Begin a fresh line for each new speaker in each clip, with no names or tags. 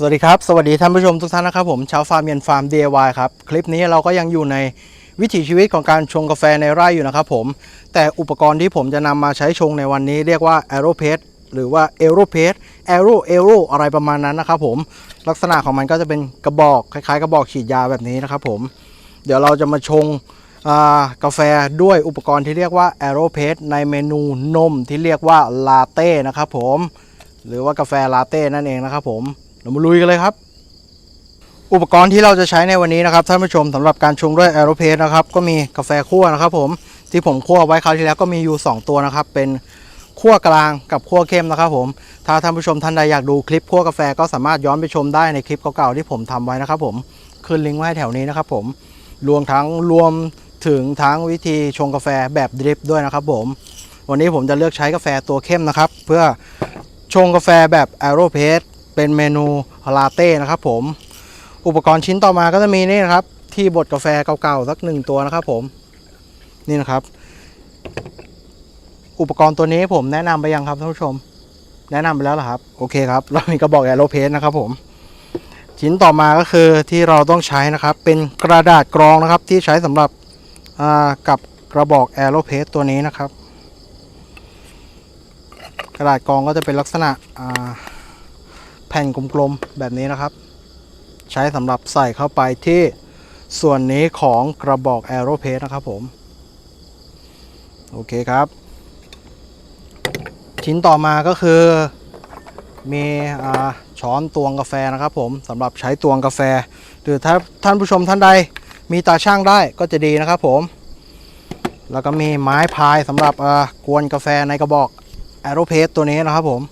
สวัสดีครับ สวัสดีท่านผู้ชมทุกท่านนะครับผมชาวฟาร์มเย็นฟาร์ม DIY ครับ คลิปนี้เราก็ยังอยู่ในวิถีชีวิตของการชงกาแฟในไร่อยู่นะครับผม แต่อุปกรณ์ที่ผมจะนำมาใช้ชงในวันนี้เรียกว่า a e r o p a c e หรือว่า a e r o p a c e a e r o a e r o อะไรประมาณนั้นนะครับผม ลักษณะของมันก็จะเป็นกระบอกคล้ายๆ กระบอกฉีดยาแบบนี้นะครับผม เดี๋ยวเราจะมาชงกาแฟด้วยอุปกรณ์ที่เรียกว่า a e r o p a c e ในเมนูนมที่เรียกว่าลาเต้นะครับผม หรือว่ากาแฟลาเต้นั่นเองนะครับผม เรามาลุยกันเลยครับ อุปกรณ์ที่เราจะใช้ในวันนี้นะครับท่านผู้ชมสำหรับการชงด้วยแอโรเพสนะครับก็มีกาแฟคั่วนะครับ ผมที่ผมคั่วไว้คราวที่แล้วก็มีอยู่ 2 ตัวนะครับ เป็นคั่วกลางกับคั่วเข้มนะครับผมถ้าท่านผู้ชมท่านใดอยากดูคลิปคั่วกาแฟก็สามารถย้อนไปชมได้ในคลิปเก่าๆที่ผมทำไว้นะครับผมขึ้นลิงก์ไว้แถวนี้นะครับผมรวมทั้งรวมถึงทั้งวิธีชงกาแฟแบบดริปด้วยนะครับผมวันนี้ผมจะเลือกใช้กาแฟตัวเข้มนะครับ เพื่อชงกาแฟแบบแอโรเพส เป็นเมนูลาเต้นะครับผม อุปกรณ์ชิ้นต่อมาก็จะมีนี่นะครับ ที่บดกาแฟเก่าๆสักหนึ่งตัวนะครับผม นี่นะครับ อุปกรณ์ตัวนี้ผมแนะนำไปยังครับท่านผู้ชม แนะนำไปแล้วเหรอครับ โอเคครับ เรามีกระบอกแอโรเพสนะครับผมชิ้นต่อมาก็คือที่เราต้องใช้นะครับ เป็นกระดาษกรองนะครับ ที่ใช้สำหรับกับกระบอกแอโรเพสตัวนี้นะครับ กระดาษกรองก็จะเป็นลักษณะ แผ่นกลมๆแบบนี้นะครับ ใช้สำหรับใส่เข้าไปที่ส่วนนี้ของกระบอก a e r o p a c e นะครับผม โอเคครับ ชิ้นต่อมาก็คือมีอ่าช้อนตวงกาแฟนะครับผมสำหรับใช้ตวงกาแฟ หรือถ้าท่านผู้ชมท่านใดมีตาช่างได้ก็จะดีนะครับผม แล้วก็มีไม้พายสำหรับอ่ากวนกาแฟในกระบอก a e r o p a c e ตัวนี้นะครับผม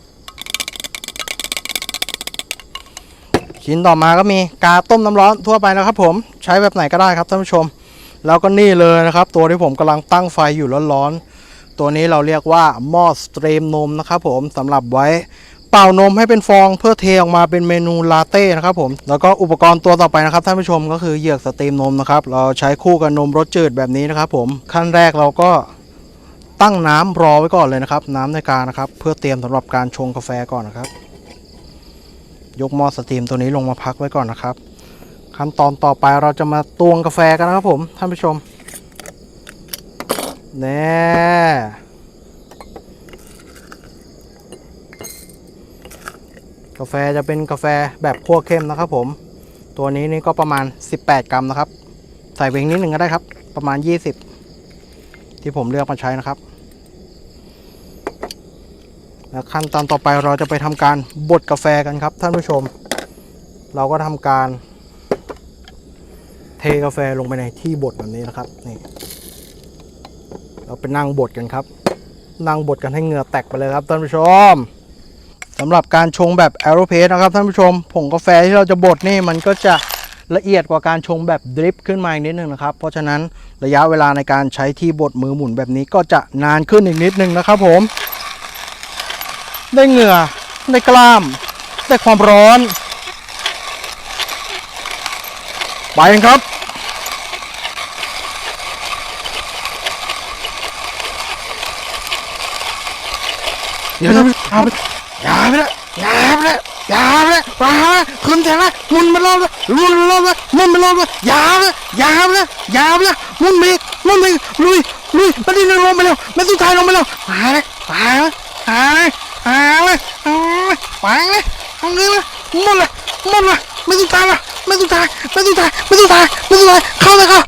ชิ้นต่อมาก็มีกาต้มน้ำร้อนทั่วไปนะครับ ผมใช้แบบไหนก็ได้ครับท่านผู้ชม แล้วก็นี่เลยนะครับ ตัวที่ผมกำลังตั้งไฟอยู่ร้อนๆตัวนี้เราเรียกว่าหม้อสตรีมนมนะครับ ผมสำหรับไว้เป่านมให้เป็นฟองเพื่อเทออกมาเป็นเมนูลาเต้นะครับผมแล้วก็อุปกรณ์ตัวต่อไปนะครับท่านผู้ชมก็คือเหยือกสตรีมนมนะครับเราใช้คู่กับนมรสจืดแบบนี้นะครับ ผมขั้นแรกเราก็ตั้งน้ำรอไว้ก่อนเลยนะครับ น้ำในกานะครับ เพื่อเตรียมสำหรับการชงกาแฟก่อนนะครับ ยกหม้อสตรีมตัวนี้ลงมาพักไว้ก่อนนะครับ ขั้นตอนต่อไปเราจะมาตวงกาแฟกันนะครับผมท่านผู้ชมแน่กาแฟจะเป็นกาแฟแบบคั่วเข้มนะครับผม ตัวนี้นี่ก็ประมาณ 18 กรัมนะครับ ใส่ไปอีกนิดหนึ่งก็ได้ครับ ประมาณ 20 ที่ผมเลือกมาใช้นะครับ และขั้นตอนต่อไปเราจะไปทำการบดกาแฟกันครับท่านผู้ชม เราก็ทำการเทกาแฟลงไปในที่บดแบบนี้นะครับนี่เราไปนั่งบดกันครับ นั่งบดกันให้เหงื่อแตกไปเลยครับท่านผู้ชมสำหรับการชงแบบแอโรเพสนะครับท่านผู้ชมผงกาแฟที่เราจะบดนี่มันก็จะละเอียดกว่าการชงแบบดริปขึ้นมาอีกนิดนึงนะครับ เพราะฉะนั้นระยะเวลาในการใช้ที่บดมือหมุนแบบนี้ก็จะนานขึ้นอีกนิดนึงนะครับผม ได้เหงื่อ ได้กล้าม ได้ความร้อน ไปกันครับเดี๋ยวนะอย่าไปอย่าไปลยอย่าไปลยอย่าไปเลยมาขึ้นแทงลยมุนมารอบเลยมุนมารอบเลยมุนมารอบเลยอย่าไปลยอย่าไปลยอย่าไปลยมุนมีมุนมีลุยลุยมาดินลงไปเร็วแม่สุดท้ายลงไปเร็วมาเลยมาเลยมาเลย มาเลยมาเลยไปเลยเอาเงินเลยมุนเลยมุนเลยไม่สุดท้ายละไม่สุดท้ายไม่สุดท้ายไม่สุดท้ายไม่สุดท้ายเข้าเลยเข้า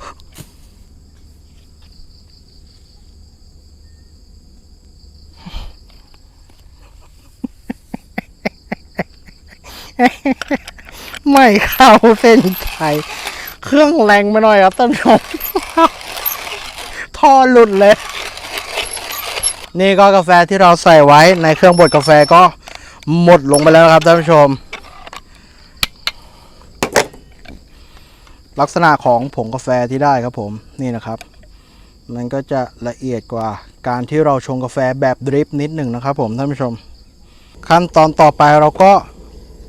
ไม่เข้าเส้นชัยเครื่องแรงไปหน่อยครับท่านผู้ชมท่อหลุดเลย นี่ก็กาแฟที่เราใส่ไว้ในเครื่องบดกาแฟก็หมดลงไปแล้วครับท่านผู้ชม ลักษณะของผงกาแฟที่ได้ครับผมนี่นะครับ มันก็จะละเอียดกว่าการที่เราชงกาแฟแบบดริปนิดหนึ่งนะครับผมท่านผู้ชม ขั้นตอนต่อไปเราก็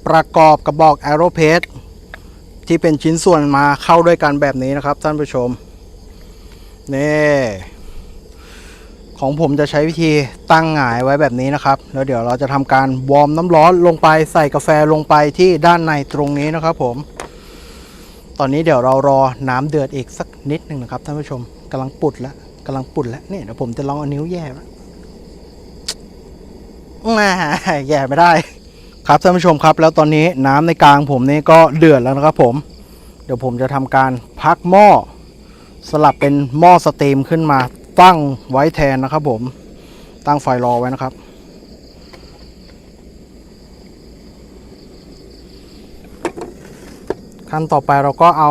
ประกอบกระบอก a e r o p a c e ที่เป็นชิ้นส่วนมาเข้าด้วยกันแบบนี้นะครับท่านผู้ชมนี่ ของผมจะใช้วิธีตั้งหงายไว้แบบนี้นะครับ แล้วเดี๋ยวเราจะทำการวอร์มน้ำร้อนลงไปใส่กาแฟลงไปที่ด้านในตรงนี้นะครับผม ตอนนี้เดี๋ยวเรารอน้ำเดือดอีกสักนิดหนึ่งนะครับท่านผู้ชมกำลังปุดแล้วกำลังปุดแล้วเนี่ยเดี๋ยวผมจะลองเอานิ้วแย่ไว้มาแย่ไม่ได้ ครับท่านผู้ชมครับ แล้วตอนนี้น้ำในกลางผมนี่ก็เดือดแล้วนะครับผม เดี๋ยวผมจะทำการพักหม้อสลับเป็นหม้อสตีมขึ้นมา ตั้งไว้แทนนะครับผมตั้งไฟรอไว้นะครับ ขั้นต่อไปเราก็เอา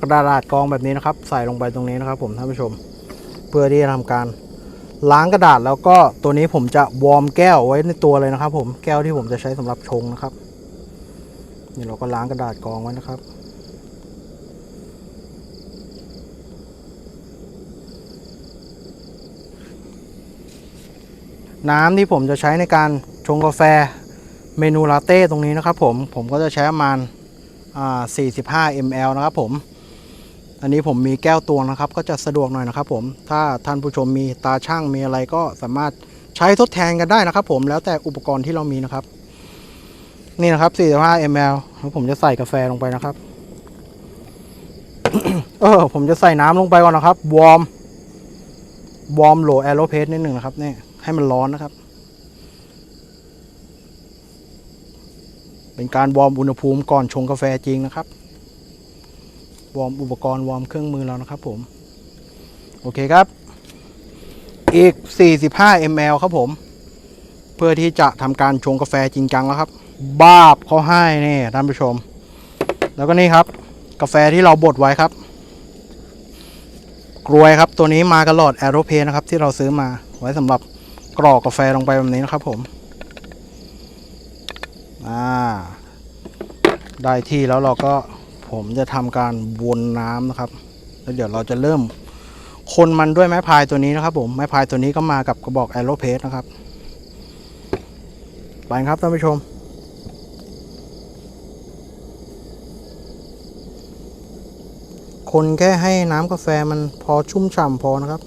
กระดาษกรองแบบนี้นะครับ ใส่ลงไปตรงนี้นะครับ ผมท่านผู้ชม เพื่อที่จะทำการล้างกระดาษแล้วก็ตัวนี้ผมจะวอร์มแก้วไว้ในตัวเลยนะครับ ผมแก้วที่ผมจะใช้สำหรับชงนะครับนี่เราก็ล้างกระดาษกรองไว้นะครับ น้ำที่ผมจะใช้ในการชงกาแฟเมนูลาเต้ตรงนี้นะครับผมผมก็จะใช้ประมาณ45 ml นะครับผมอันนี้ผมมีแก้วตวงนะครับ ก็จะสะดวกหน่อยนะครับผมถ้าท่านผู้ชมมีตาช่างมีอะไรก็สามารถใช้ทดแทนกันได้นะครับผมแล้วแต่อุปกรณ์ที่เรามีนะครับ นี่นะครับ 45 ml แล้วผมจะใส่กาแฟลงไปนะครับเออผมจะใส่น้ำลงไปก่อนนะครับวอร์มวอร์มโหลแอโรเพสนิดหนึ่งนะครับนี่ ให้มันร้อนนะครับ เป็นการวอร์มอุณหภูมิก่อนชงกาแฟจริงนะครับ วอร์มอุปกรณ์วอร์มเครื่องมือแล้วนะครับผม โอเคครับ อีก 45 ml ครับผม เพื่อที่จะทำการชงกาแฟจริงจังแล้วครับ บาบเขาให้นี่ท่านผู้ชม แล้วก็นี่ครับ กาแฟที่เราบดไว้ครับกรวยครับ ตัวนี้มากับหลอดแอโรเพนะครับ ที่เราซื้อมาไว้สำหรับ กรอกกาแฟลงไปแบบนี้นะครับผม อ่า ได้ที่แล้วเราก็ผมจะทำการวนน้ำนะครับ แล้วเดี๋ยวเราจะเริ่มคนมันด้วยไม้พายตัวนี้นะครับผม ไม้พายตัวนี้ก็มากับกระบอกแอโรเพสนะครับ ไปครับท่านผู้ชมคนแค่ให้น้ำกาแฟมันพอชุ่มฉ่ำพอนะครับ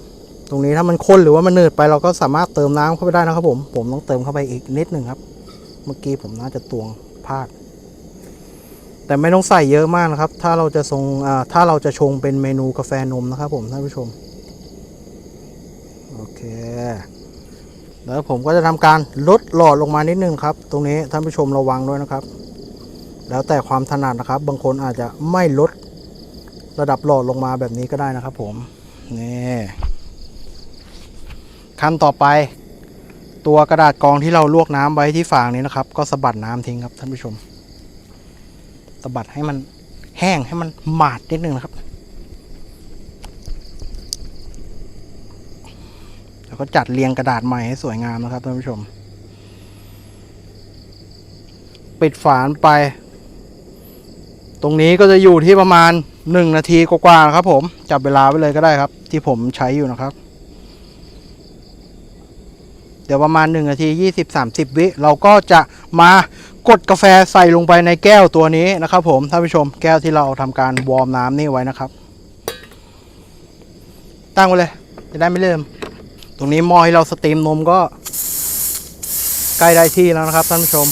ตรงนี้ถ้ามันข้นหรือว่ามันหนืดไปเราก็สามารถเติมน้ำเข้าไปได้นะครับ ผม ผมต้องเติมเข้าไปอีกนิดหนึ่งครับ เมื่อกี้ผมน่าจะตวงพลาดแต่ไม่ต้องใส่เยอะมากนะครับ ถ้าเราจะทรงถ้าเราจะชงเป็นเมนูกาแฟนมนะครับผมท่านผู้ชม โอเค แล้วผมก็จะทำการลดหลอดลงมานิดนึงครับ ตรงนี้ท่านผู้ชมระวังด้วยนะครับ แล้วแต่ความถนัดนะครับ บางคนอาจจะไม่ลดระดับหลอดลงมาแบบนี้ก็ได้นะครับผม นี่ ขั้นต่อไป ตัวกระดาษกองที่เราลวกน้ำไว้ที่ฝางนี้นะครับ ก็สะบัดน้ำทิ้งครับท่านผู้ชมสะบัดให้มันแห้งให้มันหมาดนิดนึงนะครับแล้วก็จัดเรียงกระดาษใหม่ให้สวยงามนะครับท่านผู้ชม ปิดฝานไป ตรงนี้ก็จะอยู่ที่ประมาณ 1 นาทีกว่าๆนะครับผมจับเวลาไว้เลยก็ได้ครับ ที่ผมใช้อยู่นะครับ เดี๋ยวประมาณ 1 นาที 20-30 วิ เราก็จะมากดกาแฟใส่ลงไปในแก้วตัวนี้นะครับผมท่านผู้ชมแก้วที่เราทำการวอร์มน้ำนี่ไว้นะครับ ตั้งไว้เลย จะได้ไม่เริ่ม ตรงนี้หม้อให้เราสตรีมนมก็ ใกล้ได้ที่แล้วนะครับท่านผู้ชม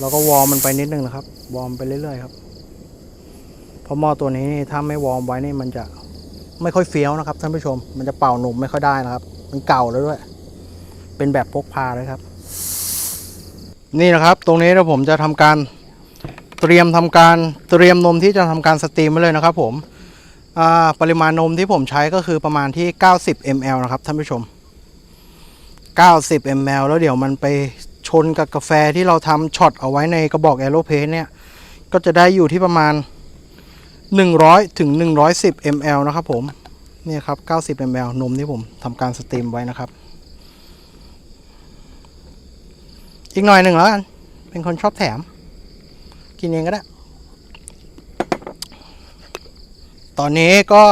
เราก็วอร์มมันไปนิดนึงนะครับ วอร์มไปเรื่อยๆครับเพราะหม้อตัวนี้ถ้าไม่วอร์มไว้นี่มันจะไม่ค่อยเฟี้ยวนะครับท่านผู้ชม มันจะเป่านมไม่ค่อยได้นะครับ มันเก่าแล้วด้วย เป็นแบบพกพาเลยครับ นี่นะครับตรงนี้นะผมจะทำการเตรียมทำการเตรียมนมที่จะทำการสตรีมไว้เลยนะครับ ผมปริมาณนมที่ผมใช้ก็คือประมาณที่ 90 ml นะครับท่านผู้ชม 90 ml แล้วเดี๋ยวมันไปชนกับกาแฟที่เราทำช็อตเอาไว้ในกระบอกแอโรเพสเนี่ย ก็จะได้อยู่ที่ประมาณ 100 ถึง 110 ml นะครับผม เนี่ยครับ 90 ml นมที่ผมทำการสตรีมไว้นะครับ อีกหน่อยหนึ่งแล้วกัน เป็นคนชอบแถม กินเองก็ได้ ตอนนี้ก็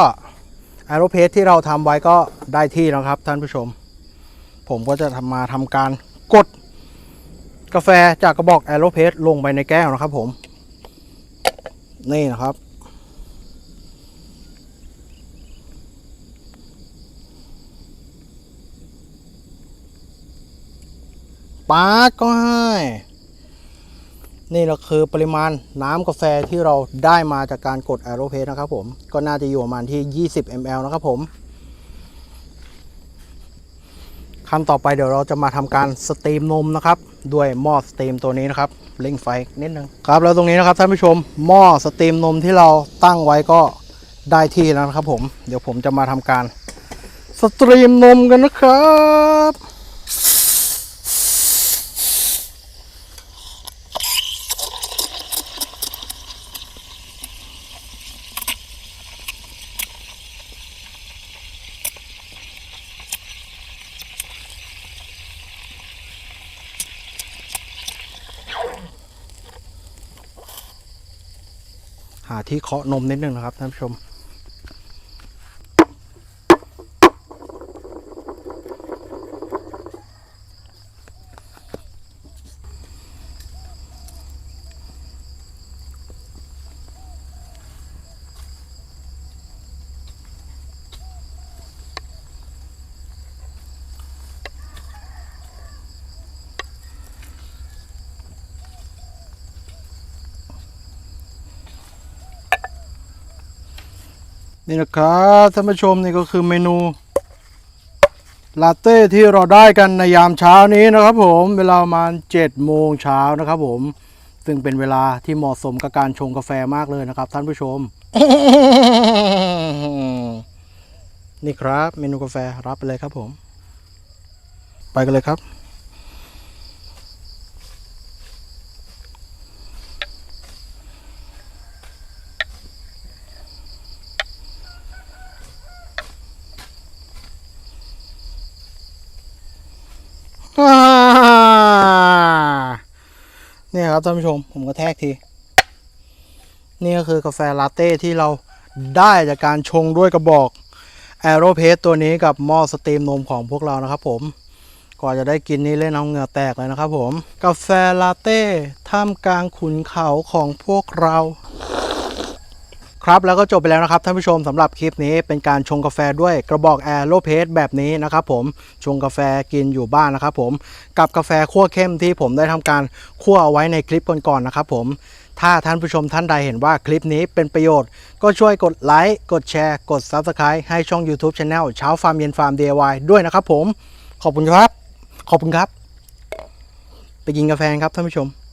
แอโรเพสที่เราทำไว้ก็ได้ที่แล้วครับท่านผู้ชม ผมก็จะทำมาทำการกดกาแฟจากกระบอกแอโรเพสลงไปในแก้วนะครับผม นี่นะครับ ปาดก็ให้นี่เราคือปริมาณน้ำกาแฟที่เราได้มาจากการกด a e r o p a c e นะครับผมก็น่าจะอยู่ประมาณที่ 20 ml นะครับผมขั้นต่อไปเดี๋ยวเราจะมาทำการสตรีมนมนะครับ ด้วยหม้อสตรีมตัวนี้นะครับเร่งไฟนิดนึงครับแล้วตรงนี้นะครับท่านผู้ชมหม้อสตรีมนมที่เราตั้งไว้ก็ได้ที่แล้วนะครับผมเดี๋ยวผมจะมาทำการสตรีมนมกันนะครับ ที่เคาะนมนิดนึงนะครับท่านผู้ชม นี่นะครับท่านผู้ชมนี่ก็คือเมนูลาเต้ที่เราได้กันในยามเช้านี้นะครับผมเวลาประมาณ7โมงเช้านะครับผม ซึ่งเป็นเวลาที่เหมาะสมกับการชงกาแฟมากเลยนะครับ ท่านผู้ชม นี่ครับเมนูกาแฟรับไปเลยครับผม ไปกันเลยครับ เนี่ยครับท่านผู้ชม ผมก็แทกที นี่ก็คือกาแฟลาเต้ที่เราได้จากการชงด้วยกระบอกแอโรเพสตัวนี้กับหม้อสตรีมนมของพวกเรานะครับผมก่อนจะได้กินนี่เล่นเอาเหงื่อแตกเลยนะครับผม กาแฟลาเต้ท่ามกลางขุนเขาของพวกเรา ครับแล้วก็จบไปแล้วนะครับท่านผู้ชมสำหรับคลิปนี้เป็นการชงกาแฟด้วยกระบอกแอร์โรเพสแบบนี้นะครับผมชงกาแฟกินอยู่บ้านนะครับผมกับกาแฟคั่วเข้มที่ผมได้ทำการคั่วเอาไว้ในคลิปก่อนๆนะครับผมถ้าท่านผู้ชมท่านใดเห็นว่าคลิปนี้เป็นประโยชน์ ก็ช่วยกดไลค์กดแชร์ กด Subscribe ให้ช่อง YouTube Channel เช้าฟาร์มเย็นฟาร์ม DIY ด้วยนะครับผม ขอบคุณครับ ขอบคุณครับ ไปกินกาแฟครับท่านผู้ชม